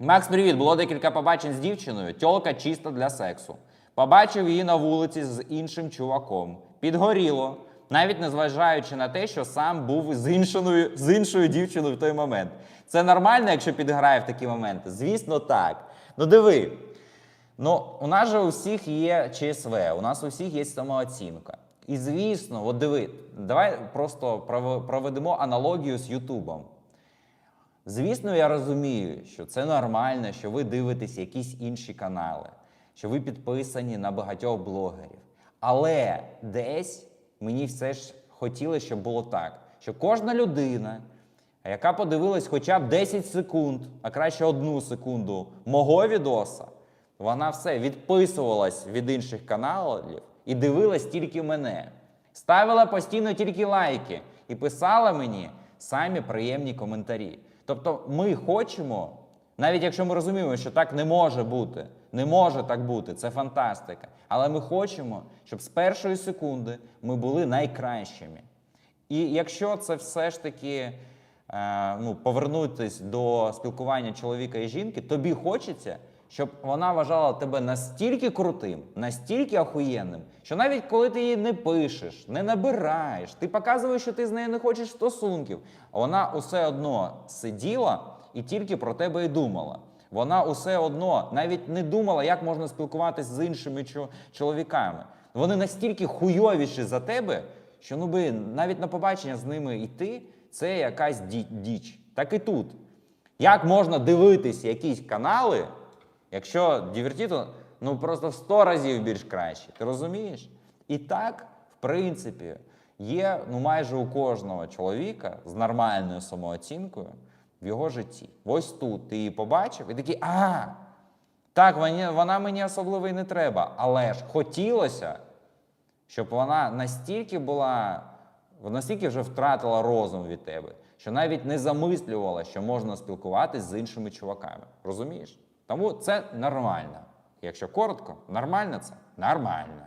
Макс, привіт! Було декілька побачень з дівчиною. Тьолка чисто для сексу. Побачив її на вулиці з іншим чуваком. Підгоріло, навіть незважаючи на те, що сам був з іншою, з іншою дівчиною в той момент. Це нормально, якщо підграє в такі моменти? Звісно, так. Ну диви. Ну, у нас же у всіх є ЧСВ, у нас у всіх є самооцінка. І звісно, от диви, давай просто проведемо аналогію з Ютубом. Звісно, я розумію, що це нормально, що ви дивитесь якісь інші канали, що ви підписані на багатьох блогерів. Але десь мені все ж хотілося, щоб було так, що кожна людина, яка подивилась хоча б 10 секунд, а краще одну секунду мого відоса, вона все відписувалась від інших каналів і дивилась тільки мене. Ставила постійно тільки лайки і писала мені самі приємні коментарі. Тобто ми хочемо, навіть якщо ми розуміємо, що так не може бути, не може так бути, це фантастика. Але ми хочемо, щоб з першої секунди ми були найкращими. І якщо це все ж таки е, ну, повернутись до спілкування чоловіка і жінки, тобі хочеться, щоб вона вважала тебе настільки крутим, настільки охуєнним, що навіть коли ти її не пишеш, не набираєш, ти показуєш, що ти з нею не хочеш стосунків, вона усе одно сиділа і тільки про тебе і думала. Вона усе одно навіть не думала, як можна спілкуватися з іншими чоловіками. Вони настільки хуйовіші за тебе, що ну би навіть на побачення з ними йти це якась діч. Так і тут. Як можна дивитись якісь канали, якщо Дівертіто ну просто в 100 разів більш краще. Ти розумієш? І так, в принципі, є ну майже у кожного чоловіка з нормальною самооцінкою в його житті. Ось тут ти її побачив і такий, а, так, вона, мені особливо і не треба. Але ж хотілося, щоб вона настільки була, настільки вже втратила розум від тебе, що навіть не замислювала, що можна спілкуватись з іншими чуваками. Розумієш? Тому це нормально. Якщо коротко, нормально це нормально.